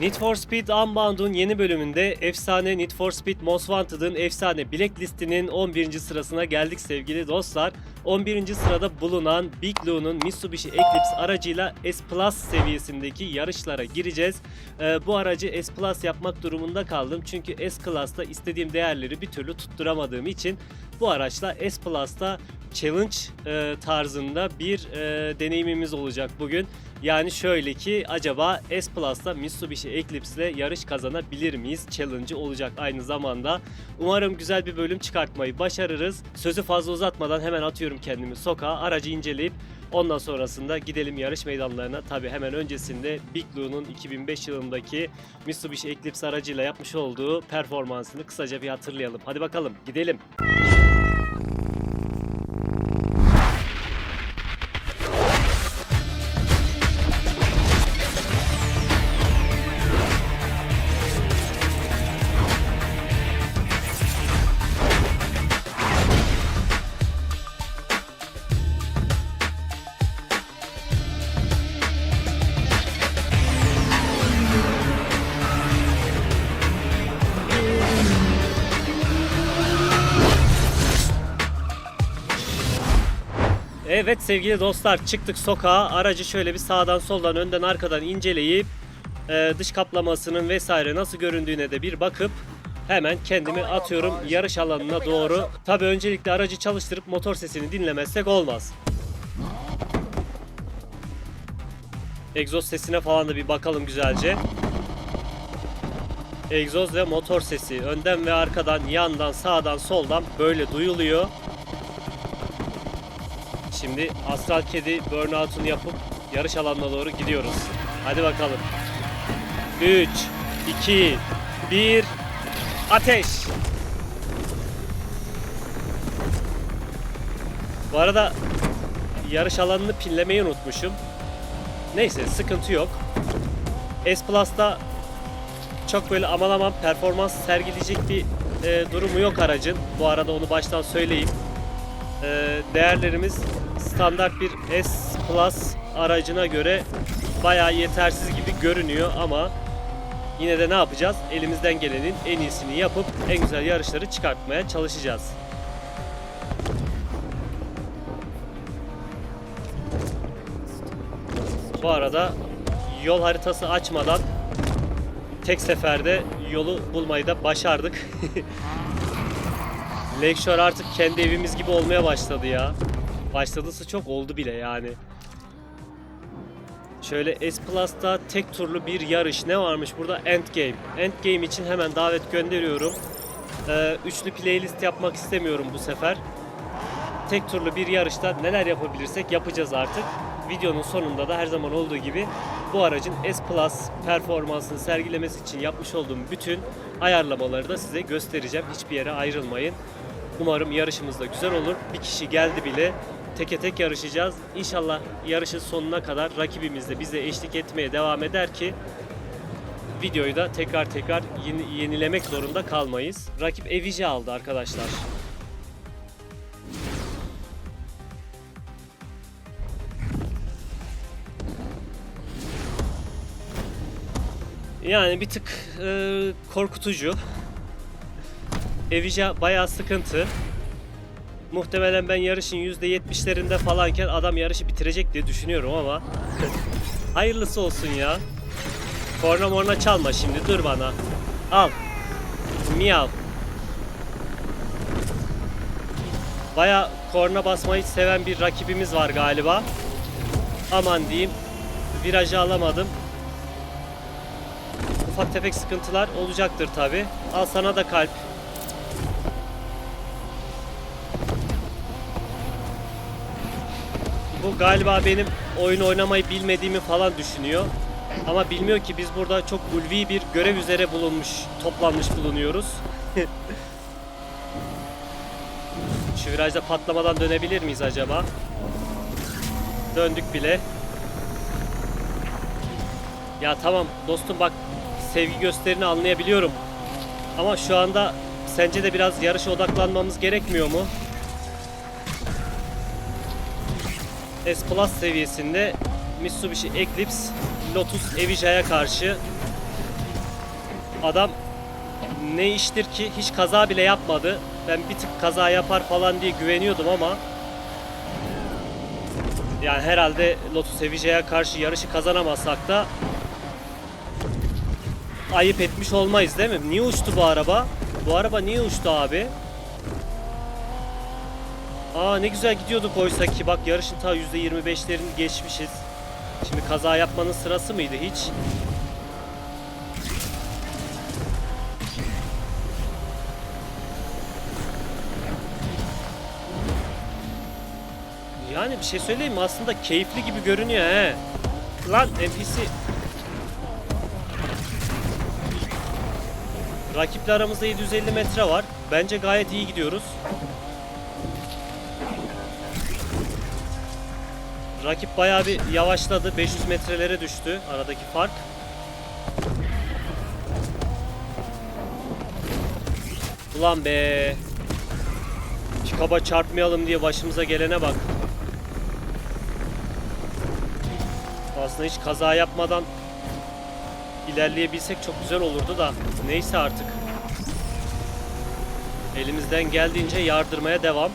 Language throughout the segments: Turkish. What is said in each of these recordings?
Need for Speed Unbound'un yeni bölümünde efsane Need for Speed Most Wanted'ın efsane Blacklist'inin 11. sırasına geldik sevgili dostlar. 11. sırada bulunan Big Lou'nun Mitsubishi Eclipse aracıyla S Plus seviyesindeki yarışlara gireceğiz. Ee, bu aracı S Plus yapmak durumunda kaldım çünkü S Class'ta istediğim değerleri bir türlü tutturamadığım için bu araçla S Plus'ta challenge e, tarzında bir e, deneyimimiz olacak bugün. Yani şöyle ki acaba S Plus'ta Mitsubishi Eclipse ile yarış kazanabilir miyiz? Challenge'ı olacak aynı zamanda. Umarım güzel bir bölüm çıkartmayı başarırız. Sözü fazla uzatmadan hemen atıyorum kendimi sokağa. Aracı inceleyip ondan sonrasında gidelim yarış meydanlarına. Tabi hemen öncesinde Big Lou'nun 2005 yılındaki Mitsubishi Eclipse aracıyla yapmış olduğu performansını kısaca bir hatırlayalım. Hadi bakalım gidelim. Evet sevgili dostlar çıktık sokağa. Aracı şöyle bir sağdan soldan önden arkadan inceleyip e, dış kaplamasının vesaire nasıl göründüğüne de bir bakıp hemen kendimi atıyorum yarış alanına doğru. Tabi öncelikle aracı çalıştırıp motor sesini dinlemezsek olmaz. Egzoz sesine falan da bir bakalım güzelce. Egzoz ve motor sesi önden ve arkadan, yandan, sağdan, soldan böyle duyuluyor. Şimdi Astral Kedi burnout'unu yapıp yarış alanına doğru gidiyoruz. Hadi bakalım. 3, 2, 1, ateş! Bu arada yarış alanını pinlemeyi unutmuşum. Neyse sıkıntı yok. S Plus'ta çok böyle aman aman performans sergileyecek bir e, durumu yok aracın. Bu arada onu baştan söyleyeyim. E, değerlerimiz standart bir S Plus aracına göre bayağı yetersiz gibi görünüyor ama yine de ne yapacağız? Elimizden gelenin en iyisini yapıp en güzel yarışları çıkartmaya çalışacağız. Bu arada yol haritası açmadan tek seferde yolu bulmayı da başardık. Lakeshore artık kendi evimiz gibi olmaya başladı ya. Başladısı çok oldu bile yani. Şöyle S Plus'ta tek turlu bir yarış ne varmış burada? Endgame. Endgame için hemen davet gönderiyorum. Ee, üçlü playlist yapmak istemiyorum bu sefer. Tek turlu bir yarışta neler yapabilirsek yapacağız artık. Videonun sonunda da her zaman olduğu gibi bu aracın S Plus performansını sergilemesi için yapmış olduğum bütün ayarlamaları da size göstereceğim. Hiçbir yere ayrılmayın. Umarım yarışımız da güzel olur. Bir kişi geldi bile. Teke tek yarışacağız. İnşallah yarışın sonuna kadar rakibimiz de bize eşlik etmeye devam eder ki videoyu da tekrar tekrar yeni- yenilemek zorunda kalmayız. Rakip Evije aldı arkadaşlar. Yani bir tık e, korkutucu. Evija bayağı sıkıntı. Muhtemelen ben yarışın %70'lerinde falanken adam yarışı bitirecek diye düşünüyorum ama hayırlısı olsun ya. Korna morna çalma şimdi dur bana. Al. Miyav. Baya korna basmayı seven bir rakibimiz var galiba. Aman diyeyim. Virajı alamadım. Ufak tefek sıkıntılar olacaktır tabi. Al sana da kalp. Bu galiba benim oyun oynamayı bilmediğimi falan düşünüyor. Ama bilmiyor ki biz burada çok ulvi bir görev üzere bulunmuş, toplanmış bulunuyoruz. Şu virajda patlamadan dönebilir miyiz acaba? Döndük bile. Ya tamam dostum bak sevgi gösterini anlayabiliyorum. Ama şu anda sence de biraz yarışa odaklanmamız gerekmiyor mu? S Plus seviyesinde Mitsubishi Eclipse Lotus Evija'ya karşı Adam ne iştir ki hiç kaza bile yapmadı. Ben bir tık kaza yapar falan diye güveniyordum ama yani herhalde Lotus Evice'ye karşı yarışı kazanamazsak da ayıp etmiş olmayız değil mi? Niye uçtu bu araba? Bu araba niye uçtu abi? Aa ne güzel gidiyorduk oysa ki bak yarışın ta %25'lerini geçmişiz. Şimdi kaza yapmanın sırası mıydı hiç? Yani bir şey söyleyeyim? Aslında keyifli gibi görünüyor he. Lan NPC. Rakiple aramızda 750 metre var. Bence gayet iyi gidiyoruz. Rakip bayağı bir yavaşladı. 500 metrelere düştü aradaki fark. Ulan be. Kaba çarpmayalım diye başımıza gelene bak. Aslında hiç kaza yapmadan ilerleyebilsek çok güzel olurdu da neyse artık. Elimizden geldiğince yardırmaya devam.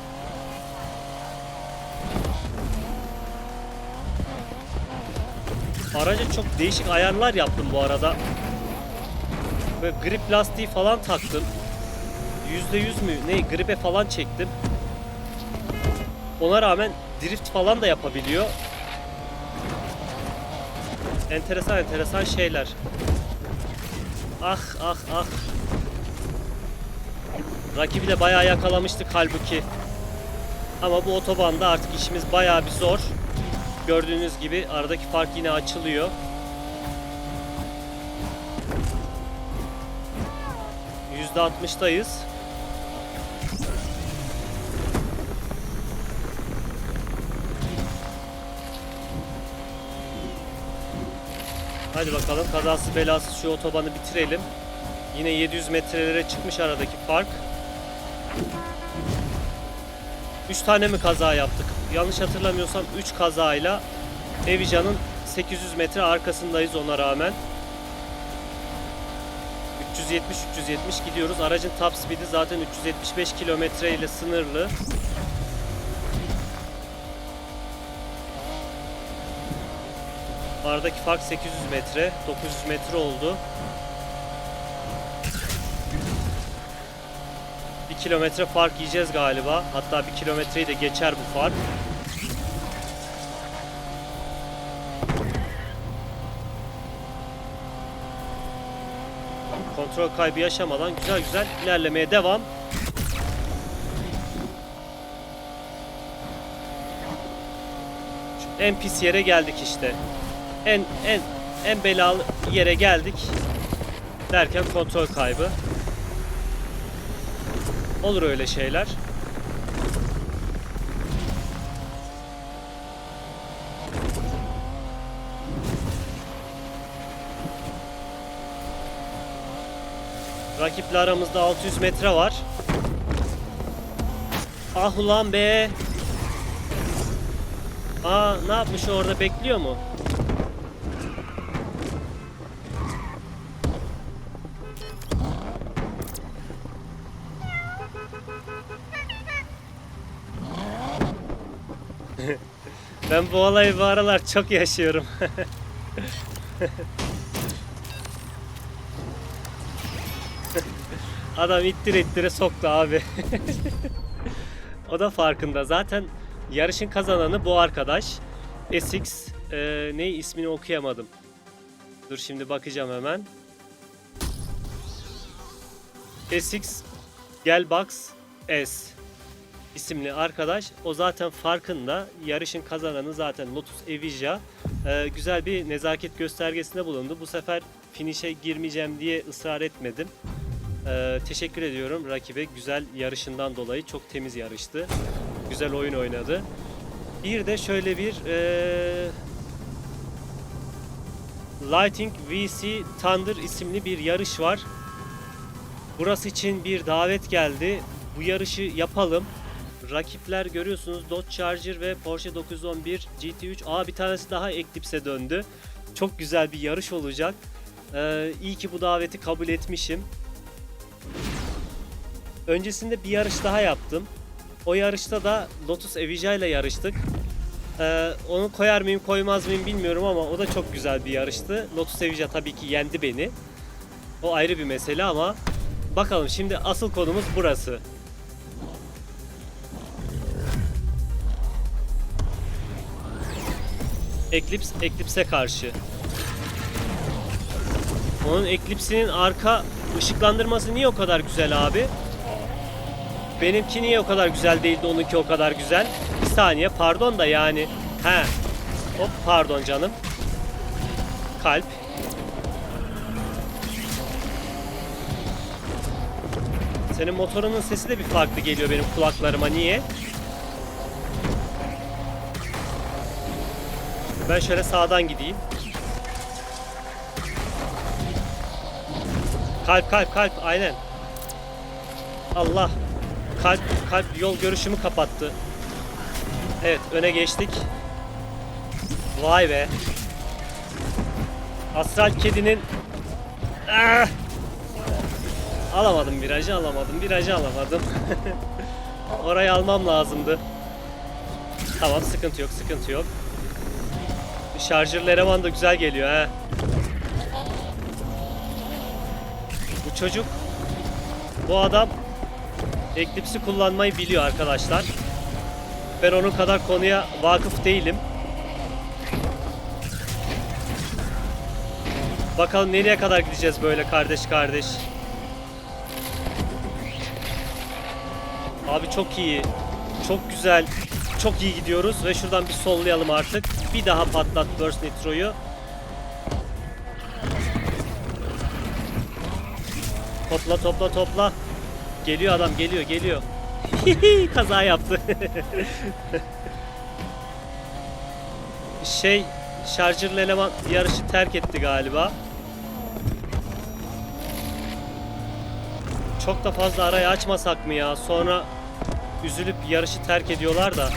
Araca çok değişik ayarlar yaptım bu arada. Böyle grip lastiği falan taktım. %100 mü ne gripe falan çektim. Ona rağmen drift falan da yapabiliyor. Enteresan enteresan şeyler. Ah ah ah. Rakibi de bayağı yakalamıştık halbuki. Ama bu otobanda artık işimiz bayağı bir zor. Gördüğünüz gibi aradaki fark yine açılıyor. %60'dayız. Hadi bakalım kazası belasız şu otobanı bitirelim. Yine 700 metrelere çıkmış aradaki fark. 3 tane mi kaza yaptık? Yanlış hatırlamıyorsam 3 kazayla Evican'ın 800 metre arkasındayız ona rağmen. 370-370 gidiyoruz. Aracın top speed'i zaten 375 kilometre ile sınırlı. Aradaki fark 800 metre. 900 metre oldu. 1 kilometre fark yiyeceğiz galiba. Hatta 1 kilometreyi de geçer bu fark. Kontrol kaybı yaşamadan güzel güzel ilerlemeye devam. Şu en pis yere geldik işte. En en en belalı yere geldik. Derken kontrol kaybı. Olur öyle şeyler. Rakiple aramızda 600 metre var. Ah ulan be. Aa ne yapmış orada bekliyor mu? Ben bu olayı bu aralar çok yaşıyorum. Adam ittir ittire soktu abi. o da farkında. Zaten yarışın kazananı bu arkadaş. SX e, ne ismini okuyamadım. Dur şimdi bakacağım hemen. SX Gelbox S isimli arkadaş. O zaten farkında. Yarışın kazananı zaten Lotus Evija. Ee, güzel bir nezaket göstergesinde bulundu. Bu sefer finish'e girmeyeceğim diye ısrar etmedim. Ee, teşekkür ediyorum rakibe güzel yarışından dolayı. Çok temiz yarıştı. Güzel oyun oynadı. Bir de şöyle bir ee, Lighting VC Thunder isimli bir yarış var. Burası için bir davet geldi. Bu yarışı yapalım. Rakipler görüyorsunuz Dodge Charger ve Porsche 911 GT3. Aa bir tanesi daha Eclipse'e döndü. Çok güzel bir yarış olacak. Ee, iyi ki bu daveti kabul etmişim. Öncesinde bir yarış daha yaptım. O yarışta da Lotus Evija ile yarıştık. Ee, onu koyar mıyım koymaz mıyım bilmiyorum ama o da çok güzel bir yarıştı. Lotus Evija tabii ki yendi beni. O ayrı bir mesele ama bakalım şimdi asıl konumuz burası. Eclipse, Eclipse'e karşı. Onun Eclipse'nin arka ışıklandırması niye o kadar güzel abi? Benimki niye o kadar güzel değildi, onunki o kadar güzel? Bir saniye, pardon da yani. He. Hop, pardon canım. Kalp. Senin motorunun sesi de bir farklı geliyor benim kulaklarıma. Niye? Ben şöyle sağdan gideyim. Kalp kalp kalp aynen. Allah. Kalp kalp yol görüşümü kapattı. Evet öne geçtik. Vay be. Astral kedinin Ah! Alamadım virajı alamadım. Virajı alamadım. Orayı almam lazımdı. Tamam sıkıntı yok sıkıntı yok. Şarjörlü eleman da güzel geliyor ha. Bu çocuk bu adam Eclipse'i kullanmayı biliyor arkadaşlar. Ben onun kadar konuya vakıf değilim. Bakalım nereye kadar gideceğiz böyle kardeş kardeş. Abi çok iyi. Çok güzel. Çok iyi gidiyoruz ve şuradan bir sollayalım artık. Bir daha patlat Burst Nitro'yu. Topla topla topla. Geliyor adam geliyor geliyor. Kaza yaptı. şey şarjörlü eleman yarışı terk etti galiba. Çok da fazla arayı açmasak mı ya? Sonra üzülüp yarışı terk ediyorlar da.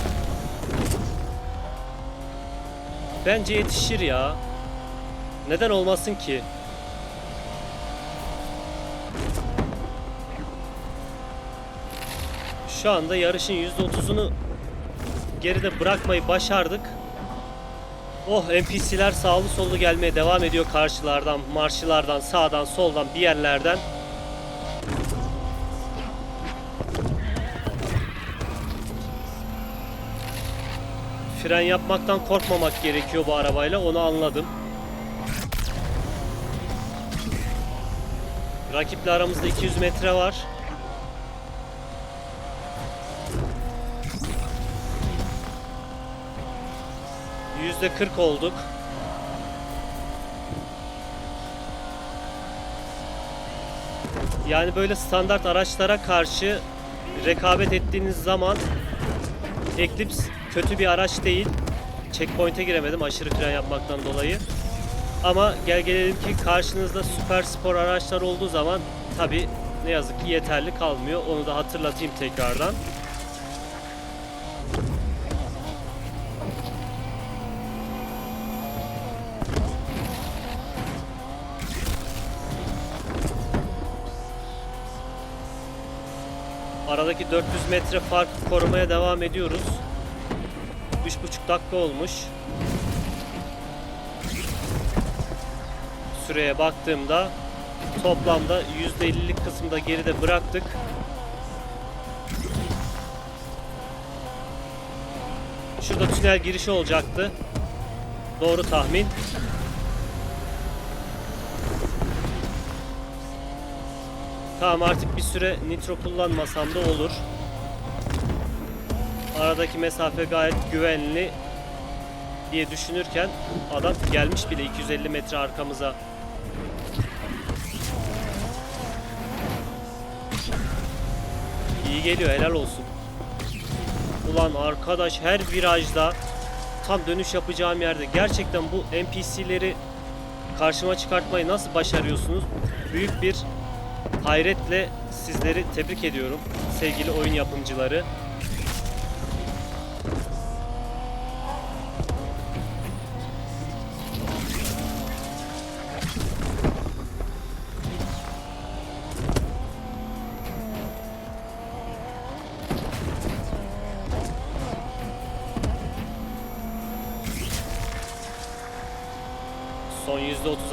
Bence yetişir ya. Neden olmasın ki? Şu anda yarışın %30'unu geride bırakmayı başardık. Oh NPC'ler sağlı sollu gelmeye devam ediyor karşılardan, marşılardan, sağdan, soldan bir yerlerden. Fren yapmaktan korkmamak gerekiyor bu arabayla onu anladım. Rakiple aramızda 200 metre var. Yüzde 40 olduk. Yani böyle standart araçlara karşı rekabet ettiğiniz zaman Eclipse kötü bir araç değil. Checkpoint'e giremedim aşırı fren yapmaktan dolayı. Ama gel gelelim ki karşınızda süper spor araçlar olduğu zaman tabi ne yazık ki yeterli kalmıyor. Onu da hatırlatayım tekrardan. Aradaki 400 metre farkı korumaya devam ediyoruz. 3,5 dakika olmuş. Süreye baktığımda toplamda %50'lik kısımda geride bıraktık. Şurada tünel girişi olacaktı. Doğru tahmin. Tamam artık bir süre nitro kullanmasam da olur. Aradaki mesafe gayet güvenli diye düşünürken adam gelmiş bile 250 metre arkamıza. İyi geliyor helal olsun. Ulan arkadaş her virajda tam dönüş yapacağım yerde gerçekten bu NPC'leri karşıma çıkartmayı nasıl başarıyorsunuz? Büyük bir hayretle sizleri tebrik ediyorum sevgili oyun yapımcıları.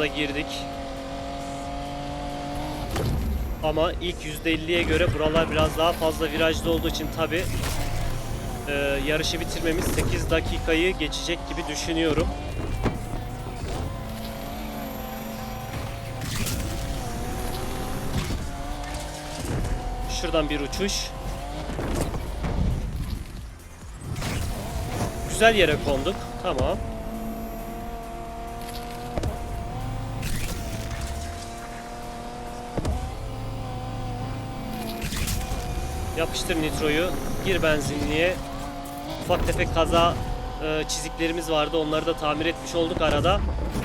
%30'a girdik. Ama ilk %50'ye göre buralar biraz daha fazla virajlı olduğu için tabi yarışı bitirmemiz 8 dakikayı geçecek gibi düşünüyorum. Şuradan bir uçuş. Güzel yere konduk. Tamam. Yapıştır nitroyu. Gir benzinliğe. Ufak tefek kaza e, çiziklerimiz vardı. Onları da tamir etmiş olduk arada.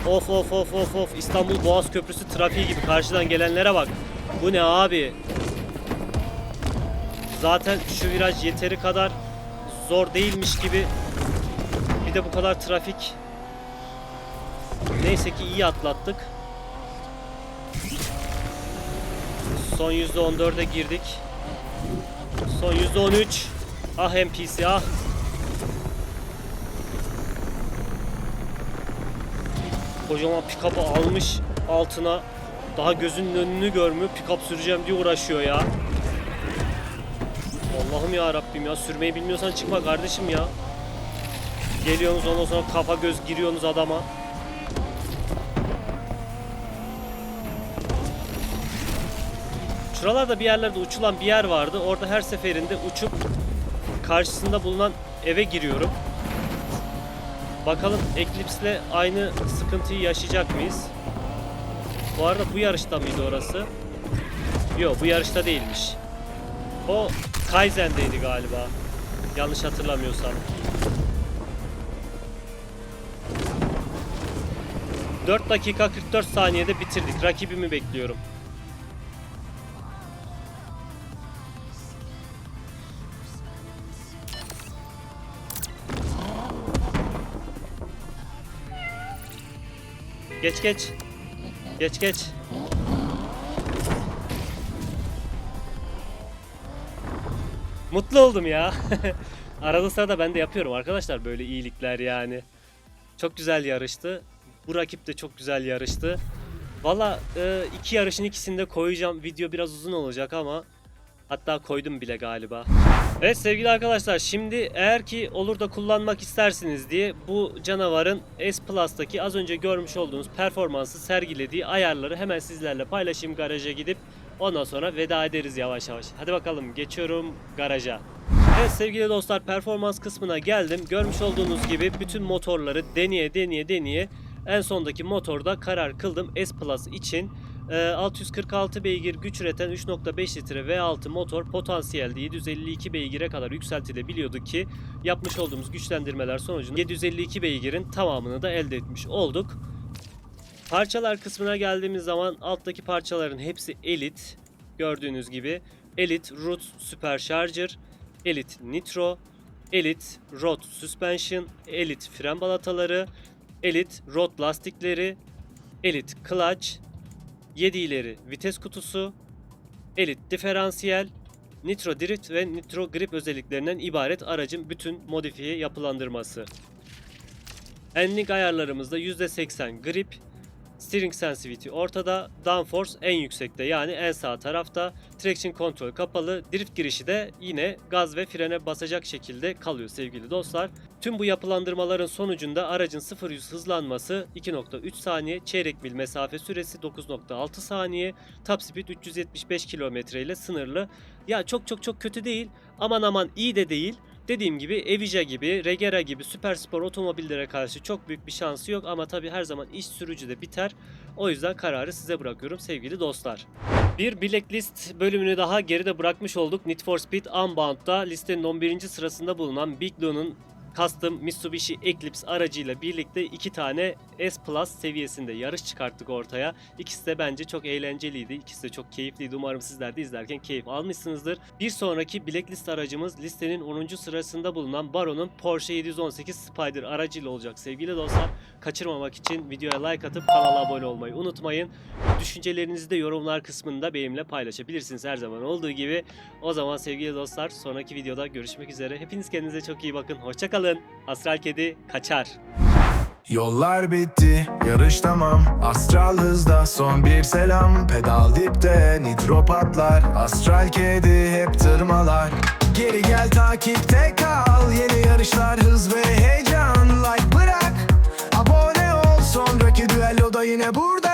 Of of of of of. İstanbul Boğaz Köprüsü trafiği gibi. Karşıdan gelenlere bak. Bu ne abi? Zaten şu viraj yeteri kadar zor değilmiş gibi. Bir de bu kadar trafik. Neyse ki iyi atlattık. Son %14'e girdik. Son %13. Ah NPC ah. Kocaman pick-up'ı almış altına. Daha gözünün önünü görmüyor. Pick-up süreceğim diye uğraşıyor ya. Allah'ım ya Rabbim ya sürmeyi bilmiyorsan çıkma kardeşim ya. Geliyorsunuz ondan sonra kafa göz giriyorsunuz adama. Şuralarda bir yerlerde uçulan bir yer vardı. Orada her seferinde uçup karşısında bulunan eve giriyorum. Bakalım Eclipse'le aynı sıkıntıyı yaşayacak mıyız? Bu arada bu yarışta mıydı orası? Yok bu yarışta değilmiş. O Kaizen'deydi galiba. Yanlış hatırlamıyorsam. 4 dakika 44 saniyede bitirdik. Rakibimi bekliyorum. Geç geç. Geç geç. Mutlu oldum ya. Arada sırada ben de yapıyorum arkadaşlar böyle iyilikler yani. Çok güzel yarıştı. Bu rakip de çok güzel yarıştı. Valla e, iki yarışın ikisini de koyacağım. Video biraz uzun olacak ama hatta koydum bile galiba. Evet sevgili arkadaşlar şimdi eğer ki olur da kullanmak istersiniz diye bu canavarın S Plus'taki az önce görmüş olduğunuz performansı sergilediği ayarları hemen sizlerle paylaşayım garaja gidip ondan sonra veda ederiz yavaş yavaş. Hadi bakalım geçiyorum garaja. Evet sevgili dostlar performans kısmına geldim. Görmüş olduğunuz gibi bütün motorları deneye deneye deneye en sondaki motorda karar kıldım S Plus için. Ee, 646 beygir güç üreten 3.5 litre V6 motor potansiyelde 752 beygire kadar yükseltilebiliyordu ki yapmış olduğumuz güçlendirmeler sonucunda 752 beygirin tamamını da elde etmiş olduk. Parçalar kısmına geldiğimiz zaman alttaki parçaların hepsi elit. Gördüğünüz gibi Elite Root Supercharger, Elite Nitro, Elite Rod Suspension, Elite fren balataları, Elite Rod lastikleri, Elite Clutch, 7 ileri vites kutusu, Elite diferansiyel, Nitro Drift ve Nitro Grip özelliklerinden ibaret aracın bütün modifiye yapılandırması. Handling ayarlarımızda %80 grip, Steering sensitivity ortada, downforce en yüksekte yani en sağ tarafta, traction control kapalı, drift girişi de yine gaz ve frene basacak şekilde kalıyor sevgili dostlar. Tüm bu yapılandırmaların sonucunda aracın 0-100 hızlanması 2.3 saniye, çeyrek mil mesafe süresi 9.6 saniye, top speed 375 km ile sınırlı. Ya çok çok çok kötü değil, aman aman iyi de değil. Dediğim gibi Evija gibi, Regera gibi süper spor otomobillere karşı çok büyük bir şansı yok ama tabi her zaman iş sürücüde biter. O yüzden kararı size bırakıyorum sevgili dostlar. Bir Blacklist bölümünü daha geride bırakmış olduk. Need for Speed Unbound'da listenin 11. sırasında bulunan Big Blue'nun Custom Mitsubishi Eclipse aracıyla birlikte iki tane S Plus seviyesinde yarış çıkarttık ortaya. İkisi de bence çok eğlenceliydi. İkisi de çok keyifliydi. Umarım sizler de izlerken keyif almışsınızdır. Bir sonraki Blacklist aracımız listenin 10. sırasında bulunan Baron'un Porsche 718 Spider aracıyla olacak sevgili dostlar. Kaçırmamak için videoya like atıp kanala abone olmayı unutmayın. Düşüncelerinizi de yorumlar kısmında benimle paylaşabilirsiniz her zaman olduğu gibi. O zaman sevgili dostlar sonraki videoda görüşmek üzere. Hepiniz kendinize çok iyi bakın. Hoşçakalın. Astral Kedi kaçar. Yollar bitti, yarış tamam Astral hızda son bir selam Pedal dipte, nitro patlar Astral kedi hep tırmalar Geri gel takipte kal Yeni yarışlar hız ve heyecan Like bırak, abone ol Sonraki düelloda yine burada